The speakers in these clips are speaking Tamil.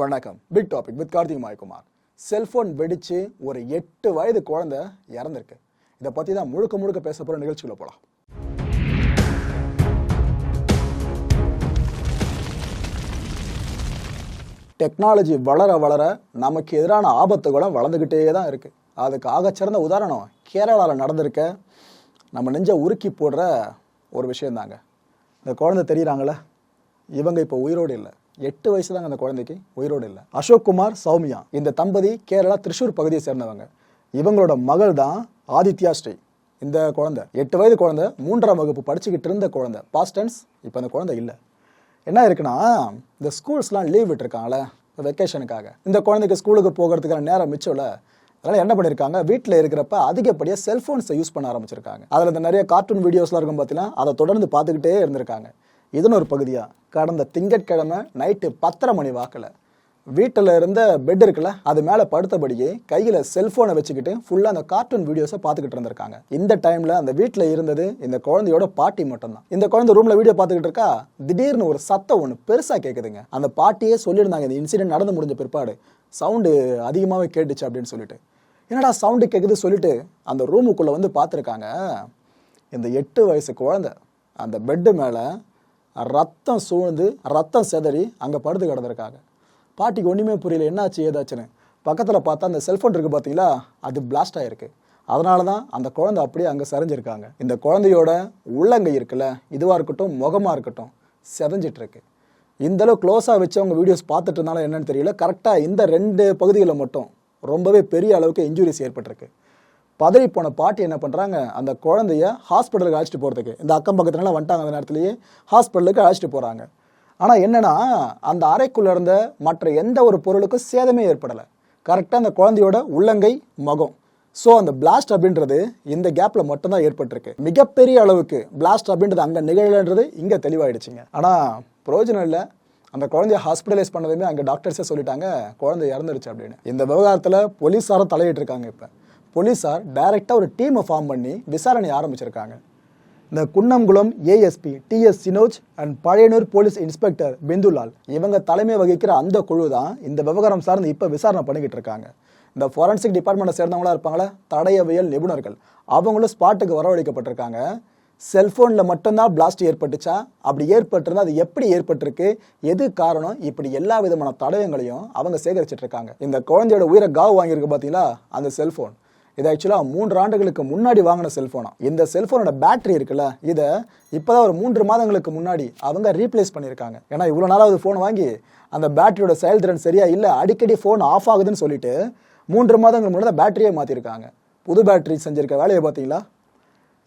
வணக்கம். Big topic with Karthik Mayakumar. Cellphone வெடித்து ஒரு எட்டு வயது குழந்தை இறந்திருக்கு. இதை பற்றி தான் முழுக்க முழுக்க பேச போகிற நிகழ்ச்சிக்குள்ள போகலாம் டெக்னாலஜி வளர வளர நமக்கு எதிரான ஆபத்துகளும் வளர்ந்துக்கிட்டே தான் இருக்குது அதுக்கு ஆகச்சிறந்த உதாரணம் கேரளாவில் நடந்திருக்க நம்ம நெஞ்ச உருக்கி போடுற ஒரு விஷயந்தாங்க இந்த குழந்தை தெரியுறாங்களே இவங்க இப்போ உயிரோடு இல்லை. எட்டு வயசு தாங்க அந்த குழந்தைக்கு உயிரோடு இல்லை. அசோக் குமார் சௌமியா இந்த தம்பதி கேரளா திருச்சூர் பகுதியை சேர்ந்தவங்க. இவங்களோட மகள் தான் ஆதித்யா ஸ்ரீ. இந்த குழந்தை எட்டு வயது குழந்தை மூன்றாம் வகுப்பு படிச்சுக்கிட்டு இருந்த குழந்தை. பாஸ்ட் டென்ஸ் இப்போ அந்த குழந்தை இல்லை. என்ன இருக்குன்னா இந்த ஸ்கூல்ஸ்லாம் லீவ் விட்டுருக்காங்களே வெக்கேஷனுக்காக இந்த குழந்தைக்கு ஸ்கூலுக்கு போகிறதுக்கான நேரம் மிச்சம்ல அதனால் என்ன பண்ணியிருக்காங்க வீட்டில் இருக்கிறப்ப அதிகப்படியாக செல்ஃபோன்ஸை யூஸ் பண்ண ஆரம்பிச்சிருக்காங்க. அதில் இந்த நிறைய கார்ட்டூன் வீடியோஸ்லாம் இருக்கும் பார்த்தீங்கன்னா அதை தொடர்ந்து பார்த்துக்கிட்டே இருந்திருக்காங்க. இதன் ஒரு பகுதியாக கடந்த திங்கட்கிழமை நைட்டு பத்தரை மணி வாக்கில். வீட்டில் இருந்த பெட் இருக்குல்ல அது மேலே படுத்தபடியே கையில் செல்ஃபோனை வச்சுக்கிட்டு ஃபுல்லாக அந்த கார்ட்டூன் வீடியோஸை பார்த்துக்கிட்டு இருந்திருக்காங்க. இந்த டைமில் அந்த வீட்டில் இருந்தது இந்த குழந்தையோட பாட்டி மட்டும்தான். இந்த குழந்தை ரூமில் வீடியோ பார்த்துக்கிட்டு இருக்கா? திடீர்னு ஒரு சத்தம் ஒன்று பெருசாக கேட்குதுங்க அந்த பாட்டியே சொல்லியிருந்தாங்க இந்த இன்சிடென்ட் நடந்து முடிஞ்ச பிற்பாடு சவுண்டு அதிகமாகவே கேட்டுச்சு அப்படின்னு சொல்லிட்டு. என்னடா சவுண்டு கேட்குது சொல்லிட்டு அந்த ரூமுக்குள்ளே வந்து பார்த்துருக்காங்க. இந்த எட்டு வயசு குழந்தை அந்த பெட்டு மேலே ரத்தம் சூழ்ந்து ரத்தம் செதறி அங்கே படுத்து கிடந்திருக்காங்க. பாட்டிக்கு ஒன்றுமே புரியல என்னாச்சு ஏதாச்சுன்னு. பக்கத்தில் பார்த்தா அந்த செல்ஃபோன் இருக்குது பார்த்தீங்களா அது பிளாஸ்ட் ஆகிருக்கு அதனால தான் அந்த குழந்தை அப்படியே அங்கே சரிஞ்சிருக்காங்க. இந்த குழந்தையோட உள்ளங்கை இருக்குல்ல இதுவாக இருக்கட்டும் முகமாக இருக்கட்டும் செதஞ்சிட்ருக்கு. இந்தளவு இந்த அளவு க்ளோஸாக வச்சு அவங்க வீடியோஸ் பார்த்துட்டு இருந்தாலும் என்னன்னு தெரியல. கரெக்டாக இந்த ரெண்டு பகுதிகளில் மட்டும் ரொம்பவே பெரிய அளவுக்கு இன்ஜுரிஸ் ஏற்பட்டிருக்கு. பதறி போன பாட்டி என்ன பண்ணுறாங்க அந்த குழந்தைய ஹாஸ்பிட்டலுக்கு அழைச்சிட்டு போகிறதுக்கு இந்த அக்கம் பக்கத்துலலாம் வந்துட்டாங்க அந்த நேரத்துலேயே ஹாஸ்பிட்டலுக்கு அழைச்சிட்டு போகிறாங்க ஆனால் என்னென்னா அந்த அறைக்குள்ள இருந்த மற்ற எந்த ஒரு பொருளுக்கும் சேதமே ஏற்படலை. கரெக்டாக அந்த குழந்தையோட உள்ளங்கை முகம். ஸோ அந்த பிளாஸ்ட் அப்படின்றது இந்த கேப்பில் மட்டும்தான் ஏற்பட்டிருக்கு. மிகப்பெரிய அளவுக்கு பிளாஸ்ட் அப்படின்றது அங்கே நிகழன்றது இங்கே தெளிவாயிடுச்சுங்க. ஆனால் பிரயோஜனம் இல்லை. அந்த குழந்தைய ஹாஸ்பிட்டலைஸ் பண்ணதுமே அங்கே டாக்டர்ஸே சொல்லிட்டாங்க குழந்தை இறந்துருச்சு அப்படின்னு. இந்த விவகாரத்தில் போலீஸாரும் தலையிட்டு இருக்காங்க இப்போ. போலீஸார் டைரெக்டாக ஒரு டீமை ஃபார்ம் பண்ணி விசாரணை ஆரம்பிச்சிருக்காங்க. இந்த Kunnamkulam ASP D S Sinoj and Pazhayannur police inspector Bindulal இவங்க தலைமை வகிக்கிற அந்த குழு தான் இந்த விவகாரம் சார்ந்து இப்போ விசாரணை பண்ணிக்கிட்டு இருக்காங்க. இந்த ஃபாரன்சிக் டிபார்ட்மெண்ட்டை சேர்ந்தவங்களா இருப்பாங்களா? தடயவியல் நிபுணர்கள். அவங்களும் ஸ்பாட்டுக்கு வரவழைக்கப்பட்டிருக்காங்க. செல்ஃபோனில் மட்டும்தான் பிளாஸ்ட் ஏற்பட்டுச்சா? அப்படி ஏற்பட்டிருந்தா அது எப்படி ஏற்பட்டிருக்கு? எது காரணம்? இப்படி எல்லா விதமான தடயங்களையும் அவங்க சேகரிச்சிட்ருக்காங்க இந்த குழந்தையோட உயிரை காவு வாங்கியிருக்கு பார்த்தீங்களா அந்த செல்ஃபோன் இது ஆக்சுவலாக மூன்று ஆண்டுகளுக்கு முன்னாடி வாங்கின செல்ஃபோனா இந்த செல்ஃபோனோட பேட்டரி இருக்குல்ல இதை இப்போதான் ஒரு மூன்று மாதங்களுக்கு முன்னாடி அவங்க ரீப்ளேஸ் பண்ணியிருக்காங்க. ஏன்னா இவ்வளோ நாளாவது ஃபோன் வாங்கி அந்த பேட்டரியோட செயல்திறன் சரியா இல்லை அடிக்கடி ஃபோன் ஆஃப் ஆகுதுன்னு சொல்லிட்டு மூன்று மாதங்கள் முன்னாடி தான் பேட்டரியே மாற்றிருக்காங்க புது பேட்டரி செஞ்சிருக்க வேலையை பார்த்தீங்களா?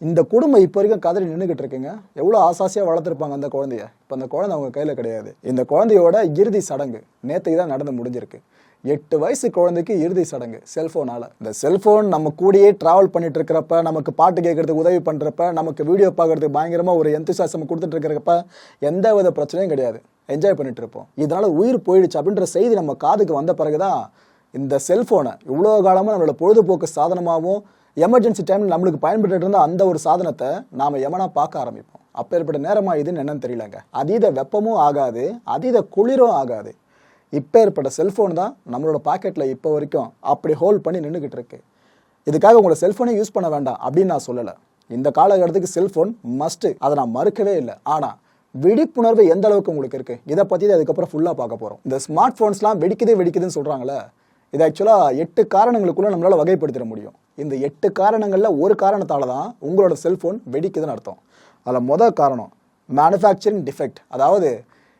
இந்த குடும்பம் இப்போ வரைக்கும் கதறி நின்றுக்கிட்டு இருக்குங்க. எவ்வளோ ஆசாசியாக வளர்த்துருப்பாங்க அந்த குழந்தைய. இப்போ அந்த குழந்தை அவங்க கையில் கிடையாது. இந்த குழந்தையோட இறுதி சடங்கு நேற்றுக்கு தான் நடந்து முடிஞ்சிருக்கு. எட்டு வயசு குழந்தைக்கு இறுதி சடங்கு செல்ஃபோனால் இந்த செல்ஃபோன் நம்ம கூடயே ட்ராவல் பண்ணிட்டு இருக்கிறப்ப நமக்கு பாட்டு கேட்கறதுக்கு உதவி பண்ணுறப்ப நமக்கு வீடியோ பார்க்கறதுக்கு பயங்கரமாக ஒரு எந்தசாசம் கொடுத்துட்டு இருக்கிறப்ப எந்த வித பிரச்சனையும் கிடையாது. என்ஜாய் பண்ணிட்டு இருப்போம் இதனால் உயிர் போயிடுச்சு அப்படின்ற செய்தி நம்ம காதுக்கு வந்த பிறகுதான் இந்த செல்ஃபோனை இவ்வளோ காலமாக நம்மளோட பொழுதுபோக்கு சாதனமாகவும் எமர்ஜென்சி டைமில் நம்மளுக்கு பயன்பட்டு இருந்த அந்த ஒரு சாதனத்தை நாம் எமனா பார்க்க ஆரம்பிப்போம். அப்பேற்பட்ட நேரமாக இதுன்னு என்னன்னு தெரியலங்க. அதீத வெப்பமும் ஆகாது அதீத குளிரும் ஆகாது. இப்போ ஏற்பட்ட செல்ஃபோன் தான் நம்மளோட பாக்கெட்டில் இப்போ வரைக்கும் அப்படி ஹோல்ட் பண்ணி நின்றுக்கிட்டு இருக்கு. இதுக்காக உங்களோட செல்ஃபோனே யூஸ் பண்ண வேண்டாம் அப்படின்னு நான் சொல்லலை. இந்த காலகட்டத்துக்கு செல்ஃபோன் மஸ்ட்டு அதை நான் மறுக்கவே இல்லை. ஆனால் விழிப்புணர்வு எந்த அளவுக்கு உங்களுக்கு இருக்கு? இதை பற்றி தான் அதுக்கப்புறம் ஃபுல்லாக பார்க்க போகிறோம் இந்த ஸ்மார்ட் ஃபோன்ஸ்லாம் வெடிக்குது வெடிக்குதுன்னு சொல்கிறாங்களே இது ஆக்சுவலாக எட்டு காரணங்களுக்குள்ளே நம்மளால் வகைப்படுத்திட முடியும். இந்த எட்டு காரணங்களில் ஒரு காரணத்தால் தான் உங்களோட செல்ஃபோன் வெடிக்குதுன்னு அர்த்தம். அதில் முதல் காரணம் மேனுஃபேக்சரிங் டிஃபெக்ட் அதாவது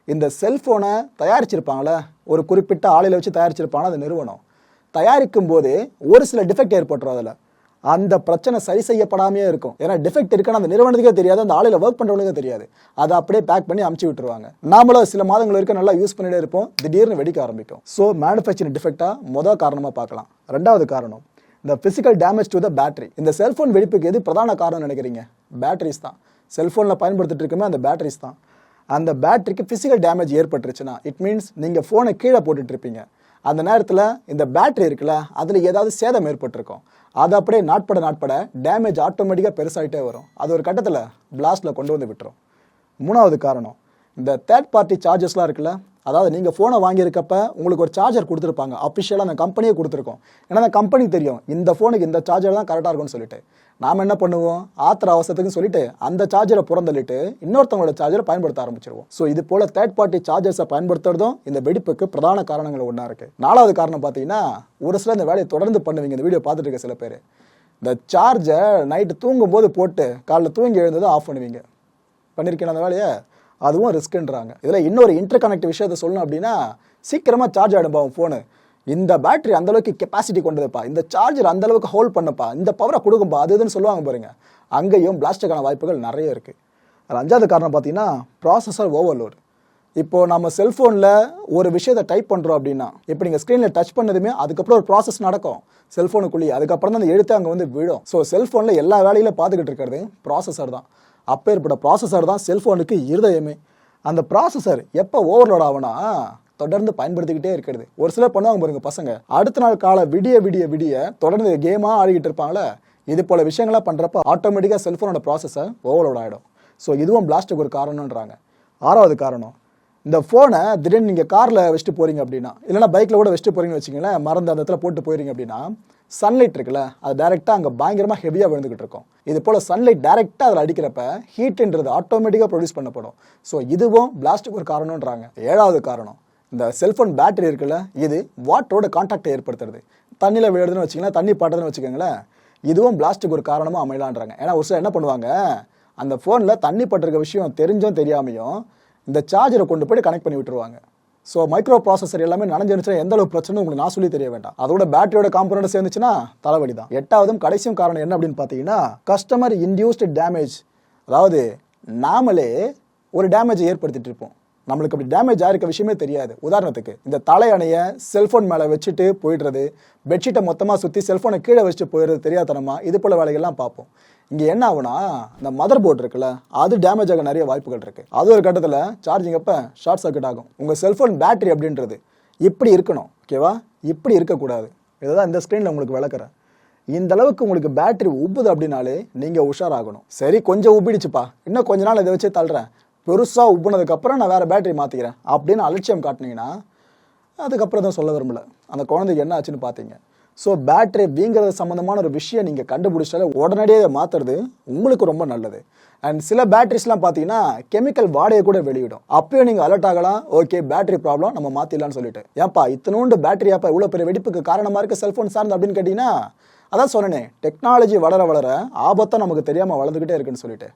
இந்த செல்ஃபோனை தயாரிச்சிருப்பாங்களே ஒரு குறிப்பிட்ட ஆலையில் வச்சு தயாரிச்சிருப்பாங்க அந்த நிறுவனம். தயாரிக்கும் போதே ஒரு சில டிஃபெக்ட் ஏற்பட்டுரும் அதில். அந்த பிரச்சனை சரி செய்யப்படாமையே இருக்கும். ஏன்னா டிஃபெக்ட் இருக்குன்னு அந்த நிறுவனத்துக்கே தெரியாது அந்த ஆலையில் ஒர்க் பண்ணுறவங்களுக்கே தெரியாது. அதை அப்படியே பேக் பண்ணி அமுச்சு விட்டுருவாங்க. நாமளும் சில மாதங்கள் வரைக்கும் நல்லா யூஸ் பண்ணிட்டே இருப்போம். திடீர்னு வெடிக்க ஆரம்பிக்கும். ஸோ மேனுஃபேக்சரிங் டிஃபெக்டாக மொதல் காரணமாக பார்க்கலாம். ரெண்டாவது காரணம் இந்த physical damage to the battery இந்த செல்ஃபோன் வெடிப்புக்கு எது பிரதான காரணம் நினைக்கிறீங்க? பேட்டரிஸ் தான். செல்ஃபோனில் பயன்படுத்திட்டு இருக்குமே அந்த பேட்டரிஸ் தான். அந்த பேட்டரிக்கு ஃபிசிக்கல் டேமேஜ் ஏற்பட்டுருச்சுன்னா இட் மீன்ஸ் நீங்கள் ஃபோனை கீழே போட்டுட்ருப்பீங்க. அந்த நேரத்தில் இந்த பேட்டரி இருக்குல்ல அதில் ஏதாவது சேதம் ஏற்பட்டிருக்கும். அது அப்படியே நாட்பட நாட்பட டேமேஜ் ஆட்டோமேட்டிக்காக பெருசாகிட்டே வரும். அது ஒரு கட்டத்தில் பிளாஸ்டில் கொண்டு வந்து விட்டுரும். மூணாவது காரணம் இந்த தேர்ட் பார்ட்டி சார்ஜஸ்லாம் இருக்குல்ல அதாவது நீங்கள் ஃபோனை வாங்கியிருக்கப்ப உங்களுக்கு ஒரு சார்ஜர் கொடுத்துருப்பாங்க. அஃபிஷியலாக அந்த கம்பெனியே கொடுத்துருக்கோம். ஏன்னா அந்த கம்பெனிக்கு தெரியும் இந்த ஃபோனுக்கு இந்த சார்ஜர் தான் கரெக்டாக இருக்கும்னு சொல்லிட்டு. நாம் என்ன பண்ணுவோம்? ஆத்திர அவசரத்துக்குன்னு சொல்லிட்டு அந்த சார்ஜரை புறந்தள்ளிட்டு இன்னொருத்தவங்களோட சார்ஜரை பயன்படுத்த ஆரம்பிச்சிருவோம். ஸோ இது போல தேர்ட் பார்ட்டி சார்ஜர்ஸை பயன்படுத்துறதும் இந்த வெடிப்புக்கு பிரதான காரணங்கள் ஒன்றா இருக்கு. நாலாவது காரணம் பார்த்தீங்கன்னா ஒரு சில இந்த வேலையை தொடர்ந்து பண்ணுவீங்க. இந்த வீடியோ பார்த்துட்டு இருக்க சில பேர். இந்த சார்ஜை நைட்டு தூங்கும்போது போட்டு காலைல தூங்கி எழுந்ததும் ஆஃப் பண்ணுவீங்க. பண்ணியிருக்கேன் அந்த வேலையை? அதுவும் ரிஸ்க்குன்றாங்க இதில் இன்னொரு இன்டர் கனெக்ட் விஷயத்தை சொல்லணும் அப்படின்னா சீக்கிரமாக சார்ஜ் ஆகிடும்பா உன் ஃபோனு இந்த பேட்டரி அந்த அளவுக்கு கெப்பாசிட்டி கொண்டதுப்பா. இந்த சார்ஜர் அந்தளவுக்கு ஹோல்ட் பண்ணப்பா. இந்த பவரை கொடுக்கும்பா. அது இதுன்னு சொல்லுவாங்க பாருங்க. அங்கேயும் பிளாஸ்டுக்கான வாய்ப்புகள் நிறைய இருக்குது அது அஞ்சாவது காரணம் பார்த்தீங்கன்னா ப்ராசஸர் ஓவர்லோடு இப்போது நம்ம செல்ஃபோனில் ஒரு விஷயத்தை டைப் பண்ணுறோம் அப்படின்னா இப்போ நீங்கள் ஸ்க்ரீனில் டச் பண்ணதுமே அதுக்கப்புறம் ஒரு ப்ராசஸ் நடக்கும். செல்ஃபோனுக்குள்ளேயே அதுக்கப்புறம் தான் அந்த எழுத்து அங்கே வந்து விழும். ஸோ செல்ஃபோனில் எல்லா வேலையிலும் பார்த்துக்கிட்டு இருக்கிறது ப்ராசஸர் தான். அப்பேற்பட்ட ப்ராசஸர் தான் செல்ஃபோனுக்கு இருதயமே. அந்த ப்ராசஸர் எப்போ ஓவர்லோட் ஆகுனா தொடர்ந்து பயன்படுத்திக்கிட்டே இருக்கிறது. ஒரு சிலர் பண்ணுவாங்க பாருங்க பசங்க. அடுத்த நாள் காலை விடிய விடிய விடிய தொடர்ந்து கேமாக ஆடிக்கிட்டு இருப்பாங்களே இது போல விஷயங்களாக பண்ணுறப்ப ஆட்டோமேட்டிக்காக செல்ஃபோனோட ப்ராசஸர் ஓவர்லோட் ஆகிடும் ஸோ இதுவும் பிளாஸ்டிக் ஒரு காரணம்ன்றாங்க. ஆறாவது காரணம் இந்த ஃபோனை திடீர்னு நீங்கள் காரில் வச்சுட்டு போகிறீங்க அப்படின்னா இல்லைனா பைக்கில் கூட வச்சுட்டு போகிறீங்கன்னு வச்சிங்களேன் மறந்து அந்த இடத்துல போட்டு போயிருங்க அப்படின்னா சன்லைட் இருக்குல்ல அது டேரெக்டாக அங்கே பயங்கரமாக ஹெவியாக விழுந்துகிட்டு இருக்கும். இது போல் சன்லைட் டேரெக்டாக அதில் அடிக்கிறப்ப ஹீட்ன்றது ஆட்டோமேட்டிக்காக ப்ரொடியூஸ் பண்ணப்படும். ஸோ இதுவும் பிளாஸ்டுக்கு ஒரு காரணம்ன்றாங்க. ஏழாவது காரணம் இந்த செல்ஃபோன் பேட்டரி இருக்குல்ல இது வாட்டரோட கான்டாக்டை ஏற்படுத்துறது. தண்ணியில் விழுதுன்னு வச்சுக்கலாம் தண்ணி பாட்டுதுன்னு வச்சுக்கோங்களேன் இதுவும் பிளாஸ்டுக்கு ஒரு காரணமாக அமையலான்றாங்க. ஏன்னா ஒரு சிலர் என்ன பண்ணுவாங்க அந்த ஃபோனில் தண்ணி பட்டிருக்க விஷயம் தெரிஞ்சும் தெரியாமையும் இந்த சார்ஜரை கொண்டு போய் கனெக்ட் பண்ணி விட்டுருவாங்க. ஸோ மைக்ரோ ப்ராசஸர் எல்லாமே நனைஞ்சிருச்சுன்னா எந்த அளவு பிரச்சனை உங்களுக்கு நான் சொல்லி தெரிய வேண்டாம். அதோட பேட்டரியோட காம்பனண்ட் சேர்ந்துச்சுன்னா தலைவலி தான். எட்டாவதும் கடைசியும் காரணம் என்ன அப்படின்னு பார்த்தீங்கன்னா கஸ்டமர் இன்டியூஸ்டு டேமேஜ் அதாவது நாமளே ஒரு டேமேஜை ஏற்படுத்திட்டு இருப்போம். நம்மளுக்கு அப்படி டேமேஜ் ஆயிருக்க விஷயமே தெரியாது. உதாரணத்துக்கு இந்த தலையணையை செல்ஃபோன் மேலே வச்சுட்டு போயிடுறது பெட்ஷீட்டை மொத்தமாக சுற்றி செல்ஃபோனை கீழே வச்சுட்டு போயிடுறது தெரியாதனமா? இது போல வேலைகள்லாம் பார்ப்போம். இங்கே என்ன ஆகுனா இந்த மதர் போர்டு இருக்குல்ல அது டேமேஜ் ஆக நிறைய வாய்ப்புகள் இருக்கு. அது ஒரு கட்டத்தில் சார்ஜிங் அப்போ ஷார்ட் சர்க்கியூட் ஆகும். உங்கள் செல்ஃபோன் பேட்டரி அப்படின்றது இப்படி இருக்கணும் ஓகேவா இப்படி இருக்கக்கூடாது. இதுதான் இந்த ஸ்க்ரீனில் உங்களுக்கு விளக்குறேன் இந்த அளவுக்கு உங்களுக்கு பேட்டரி உப்புது அப்படின்னாலே நீங்கள் உஷாராகணும். சரி கொஞ்சம் உப்பிடுச்சுப்பா. இன்னும் கொஞ்ச நாள் இதை வச்சே தள்ளுறேன். பெருசாக உப்புனதுக்கப்புறம் நான் வேறு பேட்டரி மாற்றிக்கிறேன் அப்படின்னு அலட்சியம் காட்டினீங்கன்னா அதுக்கப்புறம் தான் சொல்ல விரும்பல. அந்த குழந்தைக்கு என்ன ஆச்சுன்னு பார்த்தீங்க ஸோ பேட்ரி வீங்கிறது சம்மந்தமான ஒரு விஷயம் நீங்கள் கண்டுபிடிச்சாலே உடனடியாக மாற்றுறது உங்களுக்கு ரொம்ப நல்லது. அண்ட் சில பேட்ரிஸ்லாம் பார்த்தீங்கன்னா கெமிக்கல் வாடையை கூட வெளியிடும். அப்பயும் நீங்கள் அலர்ட் ஆகலாம். ஓகே பேட்டரி ப்ராப்ளம் நம்ம மாற்றிடலாம்னு சொல்லிட்டு. ஏன்ப்பா இத்தனோண்டு பேட்டரி அப்போ இவ்வளோ பெரிய வெடிப்புக்கு காரணமாக இருக்குது செல்ஃபோன் சார்ந்து அப்படின்னு கேட்டிங்கன்னா அதான் சொன்னேனே டெக்னாலஜி வளர வளர ஆபத்தான் நமக்கு தெரியாமல் வளர்ந்துக்கிட்டே இருக்குன்னு சொல்லிட்டு.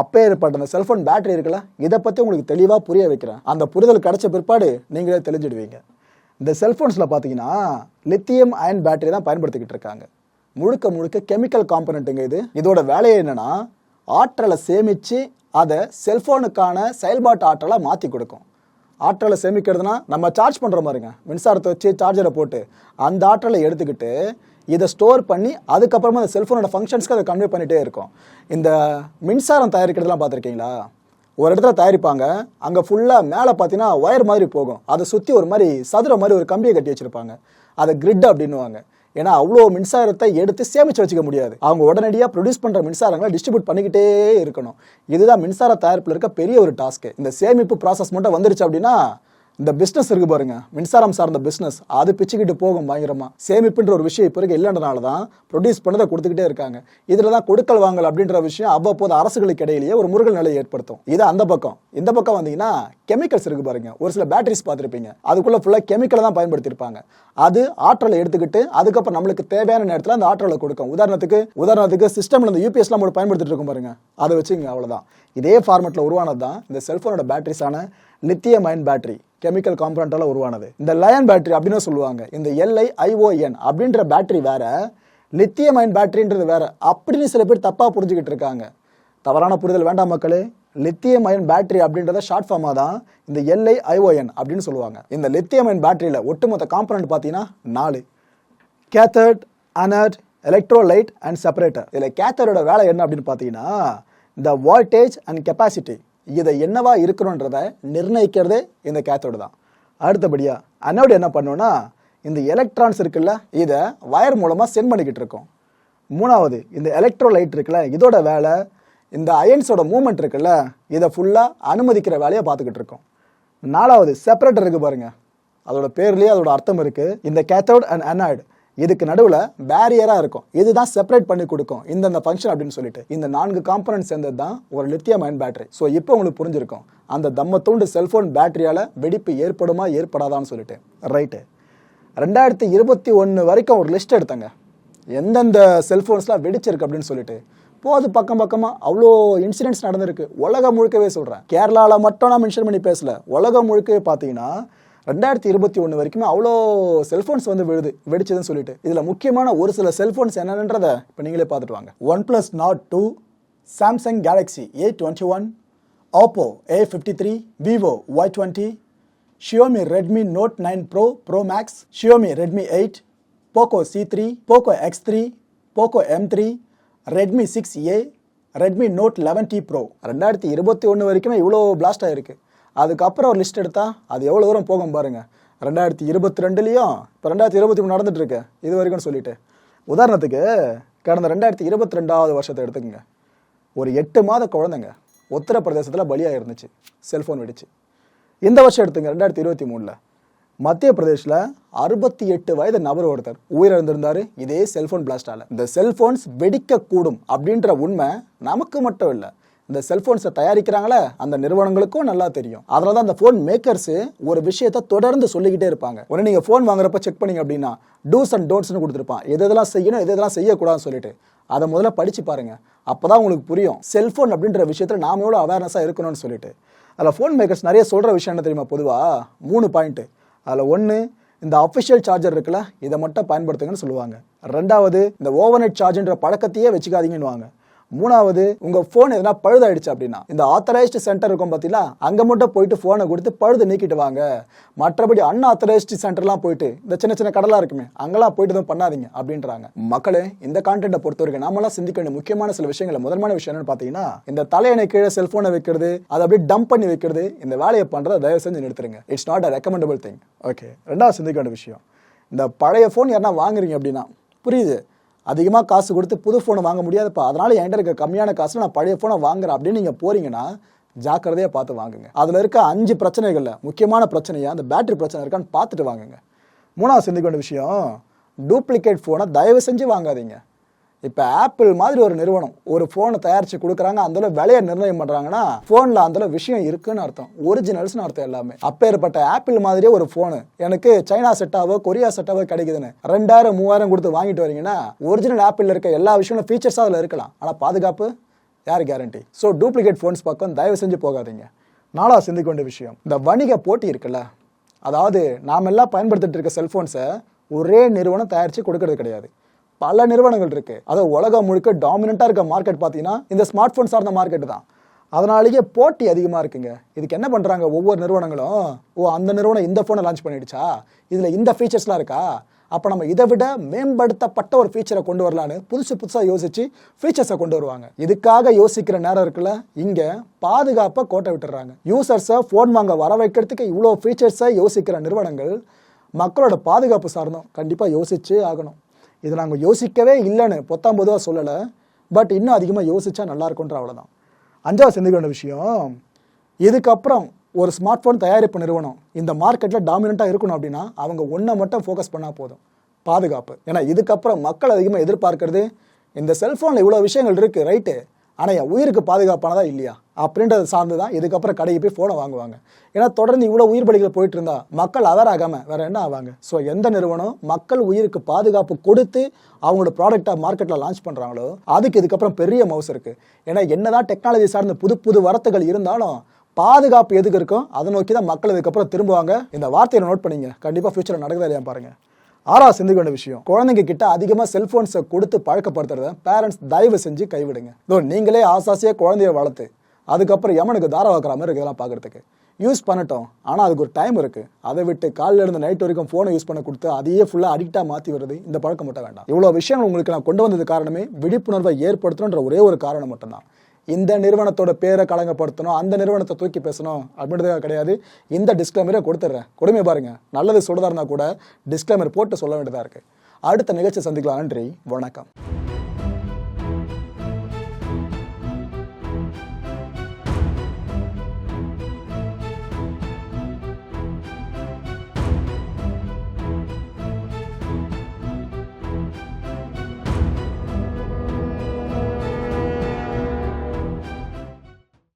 அப்போ ஏற்பட்ட அந்த செல்ஃபோன் பேட்டரி இருக்குல்ல இதை பற்றி உங்களுக்கு தெளிவாக புரிய வைக்கிறேன். அந்த புரிதல் கிடைச்ச பிற்பாடு நீங்களே தெளிஞ்சிடுவீங்க. இந்த செல்ஃபோன்ஸில் பார்த்தீங்கன்னா லித்தியம் அயன் பேட்டரி தான் பயன்படுத்திக்கிட்டு இருக்காங்க. முழுக்க முழுக்க கெமிக்கல் காம்பனண்ட்டுங்க இது. இதோட வேலையை என்னென்னா ஆற்றலை சேமித்து அதை செல்ஃபோனுக்கான செயல்பாட்டு ஆற்றலை மாற்றி கொடுக்கும். ஆற்றலை சேமிக்கிறதுனா நம்ம சார்ஜ் பண்ணுற மாதிரிங்க. மின்சாரத்தை வச்சு சார்ஜரை போட்டு அந்த ஆற்றலை எடுத்துக்கிட்டு இதை ஸ்டோர் பண்ணி அதுக்கப்புறமா அந்த செல்ஃபோனோட ஃபங்க்ஷன்ஸ்க்கு அதை கன்வே பண்ணிகிட்டே இருக்கும். இந்த மின்சாரம் தயாரிக்கிறதுலாம் பார்த்துருக்கீங்களா? ஒரு இடத்துல தயாரிப்பாங்க அங்கே ஃபுல்லாக மேலே பார்த்தீங்கன்னா ஒயர் மாதிரி போகும். அதை சுற்றி ஒரு மாதிரி சதுர மாதிரி ஒரு கம்பியை கட்டி வச்சுருப்பாங்க. அதை கிரிட் அப்படின்னுவாங்க. ஏன்னா அவ்வளோ மின்சாரத்தை எடுத்து சேமித்து வச்சுக்க முடியாது. அவங்க உடனடியாக ப்ரொடியூஸ் பண்ணுற மின்சாரங்களை டிஸ்ட்ரிபியூட் பண்ணிக்கிட்டே இருக்கணும். இதுதான் மின்சார தயாரிப்பில் இருக்க பெரிய ஒரு டாஸ்க்கு இந்த சேமிப்பு ப்ராசஸ் மட்டும் வந்துருச்சு அப்படின்னா இந்த பிஸ்னஸ் இருக்கு பாருங்க. மின்சாரம் சார்ந்த பிஸ்னஸ் அது பிச்சுக்கிட்டு போகும் பயங்கரமா. சேமிப்புன்ற ஒரு விஷயம் இப்போ இருக்க இல்லைன்றனால தான் ப்ரொடியூஸ் பண்ணதை கொடுத்துக்கிட்டே இருக்காங்க. இதில் தான் கொடுக்கல் வாங்கல் அப்படின்ற விஷயம் அவ்வப்போது அரசுகளுக்கு இடையிலேயே ஒரு முருகல் நிலையை ஏற்படுத்தும். இது அந்த பக்கம். இந்த பக்கம் வந்தீங்கன்னா கெமிக்கல்ஸ் இருக்கு பாருங்க. ஒரு சில பேட்டரிஸ் பார்த்துருப்பீங்க. அதுக்குள்ள ஃபுல்லாக கெமிக்கலை தான் பயன்படுத்தியிருப்பாங்க. அது ஆற்றலை எடுத்துக்கிட்டு அதுக்கப்புறம் நம்மளுக்கு தேவையான நேரத்தில் அந்த ஆற்றலை கொடுக்கும். உதாரணத்துக்கு உதாரணத்துக்கு சிஸ்டம்ல இந்த யூபிஎஸ்லாம் நம்ம பயன்படுத்திட்டு இருக்கும் பாருங்க. அதை வச்சுங்க அவ்வளோதான் இதே ஃபார்மெட்டில் உருவானது தான் இந்த செல்ஃபோனோட பேட்டரிஸான லித்தியம் அயன் பேட்டரி கெமிக்கல் காம்பனண்டால உருவானது. இந்த லயன் பேட்டரி அப்படின்னு சொல்லுவாங்க. இந்த L I I O N அப்படின்ற பேட்டரி வேற லித்தியம் அயன் பேட்டரின்றது வேற. அப்படின்னு சில பேர் தப்பா புரிஞ்சுக்கிட்டு இருக்காங்க. தவறான புரிதல் வேண்டாம் மக்களே. லித்தியம் அயன் பேட்டரி அப்படின்றத ஷார்ட் ஃபார்மாக தான் இந்த எல்ஐ ஐஓஎன் அப்படின்னு சொல்லுவாங்க. இந்த லித்தியம் அயன் பேட்டரியில் ஒட்டுமொத்த காம்பனண்ட் பார்த்தீங்கன்னா நாலு. Cathode anode electrolyte and separator இதில் கேத்தரோட வேலை என்ன அப்படின்னு பார்த்தீங்கன்னா இந்த வோல்டேஜ் அண்ட் கெப்பாசிட்டி இதை என்னவா இருக்கணுன்றத நிர்ணயிக்கிறதே இந்த கேத்தோடு தான். அடுத்தபடியாக அனோடு என்ன பண்ணுன்னா இந்த எலக்ட்ரான்ஸ் இருக்குல்ல இதை வயர் மூலமாக சென்ட் பண்ணிக்கிட்டு இருக்கோம். மூணாவது இந்த எலக்ட்ரோலைட் இருக்குல்ல இதோட வேலை இந்த அயன்ஸோட மூமெண்ட் இருக்குல்ல இதை ஃபுல்லாக அனுமதிக்கிற வேலையை பார்த்துக்கிட்டு இருக்கோம். நாலாவது செப்பரேட்டர் இருக்குது பாருங்கள் அதோட பேர்லேயே அதோட அர்த்தம் இருக்குது இந்த கேத்தோட் அண்ட் அனாய்டு இதுக்கு நடுவில் பேரியராக இருக்கும். இதுதான் செப்பரேட் பண்ணி கொடுக்கும். இந்தந்த ஃபங்க்ஷன் அப்படின்னு சொல்லிட்டு. இந்த நான்கு காம்பனன்ட் சேர்ந்தது தான் ஒரு லித்தியம் அயன் பேட்டரி ஸோ இப்போ உங்களுக்கு புரிஞ்சிருக்கும். அந்த தம்ம தூண்டு செல்ஃபோன் பேட்டரியால் வெடிப்பு ஏற்படுமா ஏற்படாதான்னு சொல்லிட்டு. ரைட்டு ரெண்டாயிரத்தி இருபத்தி ஒன்று வரைக்கும் ஒரு லிஸ்ட் எடுத்தாங்க. எந்தெந்த செல்ஃபோன்ஸ்லாம் வெடிச்சிருக்கு அப்படின்னு சொல்லிட்டு. போது பக்கம் பக்கமாக அவ்வளோ இன்சிடென்ட்ஸ் நடந்திருக்கு. உலகம் முழுக்கவே சொல்கிறேன் கேரளாவில் மட்டும் நான் மென்ஷன் பண்ணி பேசல. உலகம் முழுக்கவே பார்த்தீங்கன்னா ரெண்டாயிரத்தி இருபத்தி ஒன்று வரைக்குமே அவ்வளோ செல்ஃபோன்ஸ் வந்து விழுது வெடிச்சதுன்னு சொல்லிட்டு. இதில் முக்கியமான ஒரு சில செல்ஃபோன்ஸ் என்னன்றதை இப்போ நீங்களே பார்த்துட்டு வாங்க. One plus Nord two Samsung Galaxy A twenty one Oppo A fifty three Vivo Y twenty Xiaomi Redmi Note nine Pro Pro Max Xiaomi Redmi eight Poco C three Poco X three Poco M three Redmi six A Redmi Note eleven T Pro ரெண்டாயிரத்தி இருபத்தி ஒன்று வரைக்குமே இவ்வளோ பிளாஸ்ட் இருக்குது அதுக்கப்புறம் ஒரு லிஸ்ட் எடுத்தால் அது எவ்வளோ தூரம் போகும் பாருங்கள் ரெண்டாயிரத்தி இருபத்தி ரெண்டுலேயும் இப்போ ரெண்டாயிரத்தி இருபத்தி மூணு நடந்துட்டுருக்கு இது வரைக்கும் சொல்லிட்டு. உதாரணத்துக்கு கடந்த ரெண்டாயிரத்தி இருபத்தி ரெண்டாவது வருஷத்தை எடுத்துக்கோங்க. ஒரு எட்டு மாத குழந்தைங்க உத்தரப்பிரதேசத்தில் பலியாக இருந்துச்சு. செல்ஃபோன் வெடிச்சு. இந்த வருஷம் எடுத்துங்க ரெண்டாயிரத்தி இருபத்தி மூணில். மத்திய பிரதேஷில் அறுபத்தி எட்டு வயது நபர் ஒருத்தர் உயிரிழந்திருந்தார். இதே செல்ஃபோன் பிளாஸ்டால் இந்த செல்ஃபோன்ஸ் வெடிக்கக்கூடும் அப்படின்ற உண்மை நமக்கு மட்டும் இல்லை. இந்த செல்போன்ஸை தயாரிக்கிறாங்களே அந்த நிறுவனங்களுக்கும் நல்லா தெரியும். அதனால தான் அந்த ஃபோன் மேக்கர்ஸ் ஒரு விஷயத்த தொடர்ந்து சொல்லிக்கிட்டே இருப்பாங்க. உடனே நீங்கள் ஃபோன் வாங்குறப்ப செக் பண்ணீங்க அப்படின்னா டூஸ் அண்ட் டோன்ட்ஸ்னு கொடுத்துருப்பான். எது எதெல்லாம் செய்யணும் எது எதெல்லாம் செய்யக்கூடாதுன்னு சொல்லிட்டு. அதை முதல்ல படிச்சு பாருங்க. அப்பதான் உங்களுக்கு புரியும். செல்ஃபோன் அப்படின்ற விஷயத்தில் நாம் எவ்வளோ அவேர்னஸாக இருக்கணும்னு சொல்லிட்டு. அதில் ஃபோன் மேக்கர்ஸ் நிறைய சொல்கிற விஷயம் என்ன தெரியுமா? பொதுவாக மூணு பாயிண்ட்டு அதில் ஒன்று இந்த அஃபிஷியல் சார்ஜர் இருக்குல்ல இதை மட்டும் பயன்படுத்துங்கன்னு சொல்லுவாங்க. ரெண்டாவது இந்த ஓவர்நெட் சார்ஜ்ன்ற பழக்கத்தையே வச்சுக்காதீங்கன்னு மூணாவது உங்க போன் எதனா பழுதாயிடுச்சு அப்படின்னா இந்த ஆத்தரைஸ்டு சென்டர் இருக்கும் பார்த்தீங்களா அங்க மட்டும் போயிட்டு போனை கொடுத்து பழுது நீக்கிட்டு வாங்க. மற்றபடி அன்ஆத்தரைஸ்டு சென்டர்லாம் போயிட்டு இந்த சின்ன சின்ன கடலா இருக்குமே அங்கெல்லாம் போயிட்டு எதுவும் பண்ணாதீங்க அப்படின்றாங்க. மக்களே இந்த கான்டென்ட்டை பொறுத்த வரைக்கும் நாமெல்லாம் சிந்திக்க வேண்டிய முக்கியமான சில விஷயங்கள் முதன்மையான விஷயம் என்னன்னு பார்த்தீங்கன்னா இந்த தலையணை கீழே செல்போனை வைக்கிறது அதை அப்படியே டம்ப் பண்ணி வைக்கிறது இந்த வேலையை பண்றதை தயவு செஞ்சு நிறுத்துருங்க it's not a recommendable thing okay ரெண்டாவது சிந்திக்க வேண்டிய விஷயம் இந்த பழைய ஃபோன் யாருன்னா வாங்குறீங்க அப்படின்னா புரியுது. அதிகமாக காசு கொடுத்து புது ஃபோனை வாங்க முடியாதுப்பா. அதனால் என்கிட்ட இருக்க கம்மியான காசில் நான் பழைய ஃபோனை வாங்குறேன். அப்படின்னு நீங்கள் போறீங்கன்னா ஜாக்கிரதையாக பார்த்து வாங்குங்க. அதில் இருக்க அஞ்சு பிரச்சனைகளில் முக்கியமான பிரச்சனையாக அந்த பேட்டரி பிரச்சனை இருக்கான்னு பார்த்துட்டு வாங்குங்க. மூணாவது சிந்திக்க வேண்டிய விஷயம் டூப்ளிகேட் ஃபோனை தயவு செஞ்சு வாங்காதீங்க. இப்போ ஆப்பிள் மாதிரி ஒரு நிறுவனம் ஒரு ஃபோனை தயாரித்து கொடுக்குறாங்க அந்தளவு விலையை நிர்ணயம் பண்ணுறாங்கன்னா ஃபோனில் அந்தளவு விஷயம் இருக்குன்னு அர்த்தம். ஒரிஜினல்ஸ்னு அர்த்தம் எல்லாமே. அப்பேற்பட்ட ஆப்பிள் மாதிரியே ஒரு ஃபோனு எனக்கு சைனா செட்டாவோ கொரியா செட்டாவோ கிடைக்குதுன்னு. ரெண்டாயிரம் மூவாயிரம் கொடுத்து வாங்கிட்டு வரீங்கன்னா ஒரிஜினல் ஆப்பிள் இருக்க எல்லா விஷயங்களும் ஃபீச்சர்ஸாக அதில் இருக்கலாம். ஆனால் பாதுகாப்பு யார் கேரண்டி ஸோ டூப்ளிகேட் ஃபோன்ஸ் பக்கம் தயவு செஞ்சு போகாதீங்க. நாளாக சிந்திக்க வேண்டிய விஷயம் இந்த வணிக போட்டி இருக்குல்ல அதாவது நாமெல்லாம் பயன்படுத்திட்டு இருக்க செல்ஃபோன்ஸை ஒரே நிறுவனம் தயாரித்து கொடுக்கறது கிடையாது. பல நிறுவனங்கள் இருக்கு. அது உலகம் முழுக்க டாமினண்டா இருக்க மார்க்கெட் பார்த்தீங்கன்னா இந்த ஸ்மார்ட் போன் சார்ந்த மார்க்கெட் தான். அதனாலேயே போட்டி அதிகமாக இருக்குங்க. இதுக்கு என்ன பண்ணுறாங்க ஒவ்வொரு நிறுவனங்களும் ஓ அந்த நிறுவனம் இந்த ஃபோனை லான்ச் பண்ணிடுச்சா? இதில் இந்த ஃபீச்சர்ஸ்லாம் இருக்கா? அப்போ நம்ம இதை விட மேம்படுத்தப்பட்ட ஒரு ஃபீச்சரை கொண்டு வரலான்னு புதுசு புதுசாக யோசிச்சு ஃபீச்சர்ஸை கொண்டு வருவாங்க. இதுக்காக யோசிக்கிற நேரம் இருக்குல்ல? இங்கே பாதுகாப்பை கோட்டை விட்டுறாங்க. யூசர்ஸை ஃபோன் வாங்க வர வைக்கிறதுக்கு இவ்வளோ ஃபீச்சர்ஸை யோசிக்கிற நிறுவனங்கள் மக்களோட பாதுகாப்பு சார்ந்தும் கண்டிப்பாக யோசிச்சு ஆகணும். இது நாங்கள் யோசிக்கவே இல்லைன்னு பொத்தாம் பொதுவாக சொல்லலை. பட் இன்னும் அதிகமாக யோசிச்சா நல்லா இருக்குன்ற அவ்வளோதான் அஞ்சாவது சிந்திக்க வேண்டிய விஷயம் இதுக்கப்புறம் ஒரு ஸ்மார்ட் ஃபோன் தயாரிப்பு நிறுவனம் இந்த மார்க்கெட்டில் டாமினண்ட்டாக இருக்கணும் அப்படின்னா அவங்க ஒன்றை மட்டும் ஃபோக்கஸ் பண்ணால் போதும். பாதுகாப்பு. ஏன்னா இதுக்கப்புறம் மக்கள் அதிகமாக எதிர்பார்க்கறது இந்த செல்ஃபோனில் இவ்வளோ விஷயங்கள் இருக்குது ரைட்டு ஆனால் என் உயிருக்கு பாதுகாப்பானதா இல்லையா? அப்படின்றத சார்ந்து தான் இதுக்கப்புறம் கடைக்கு போய் ஃபோனை வாங்குவாங்க. ஏன்னா தொடர்ந்து இவ்வளோ உயிர் பலிகள் போயிட்டு இருந்தா மக்கள் அவர் ஆகாம வேற என்ன ஆவாங்க? ஸோ எந்த நிறுவனம் மக்கள் உயிருக்கு பாதுகாப்பு கொடுத்து அவங்களோட ப்ராடக்டை மார்க்கெட்டில் லான்ச் பண்ணுறாங்களோ அதுக்கு இதுக்கப்புறம் பெரிய மவுஸ் இருக்குது ஏன்னா என்னதான் டெக்னாலஜி சார்ந்த புது புது வரத்துகள் இருந்தாலும் பாதுகாப்பு எதுக்கு இருக்கும் அதை நோக்கி தான் மக்கள் இதுக்கப்புறம் திரும்புவாங்க. இந்த வார்த்தையை நோட் பண்ணிங்க. கண்டிப்பாக ஃபியூச்சரில் நடக்குதா இல்லையா பாருங்கள் ஆறா சிந்திக்க வேண்டிய விஷயம். குழந்தைங்க கிட்ட அதிகமாக செல்போன்ஸை கொடுத்து பழக்கப்படுத்துறத பேரண்ட்ஸ் தயவு செஞ்சு கைவிடுங்க இதோ நீங்களே ஆசாசியாக குழந்தைய வளர்த்து அதுக்கப்புறம் எமனுக்கு தார வைக்கிற மாதிரி இருக்கு இதெல்லாம் பார்க்கறதுக்கு. யூஸ் பண்ணட்டும். ஆனால் அதுக்கு ஒரு டைம் இருக்கு. அதை விட்டு காலையில இருந்து நைட் வரைக்கும் ஃபோனை யூஸ் பண்ண கொடுத்து அதையே ஃபுல்லாக அடிக்டாக மாற்றி வருது இந்த பழக்கம் மட்டும் வேண்டாம். இவ்வளோ விஷயங்கள் உங்களுக்கு நான் கொண்டு வந்தது காரணமே விழிப்புணர்வை ஏற்படுத்தணுன்ற ஒரே ஒரு காரணம் மட்டும்தான். இந்த நிறுவனத்தோட பேரை களங்கப்படுத்தணும் அந்த நிறுவனத்தை தூக்கி பேசணும் அப்படின்றதுக்காக கிடையாது. இந்த டிஸ்க்ளைமரை கொடுத்துட்றேன் கொடுமை பாருங்க. நல்லது சொல்றதா இருந்தால் கூட டிஸ்க்ளைமர் போட்டு சொல்ல வேண்டியதாக இருக்குது அடுத்த நிகழ்ச்சி சந்திக்கலாம். நன்றி. வணக்கம்.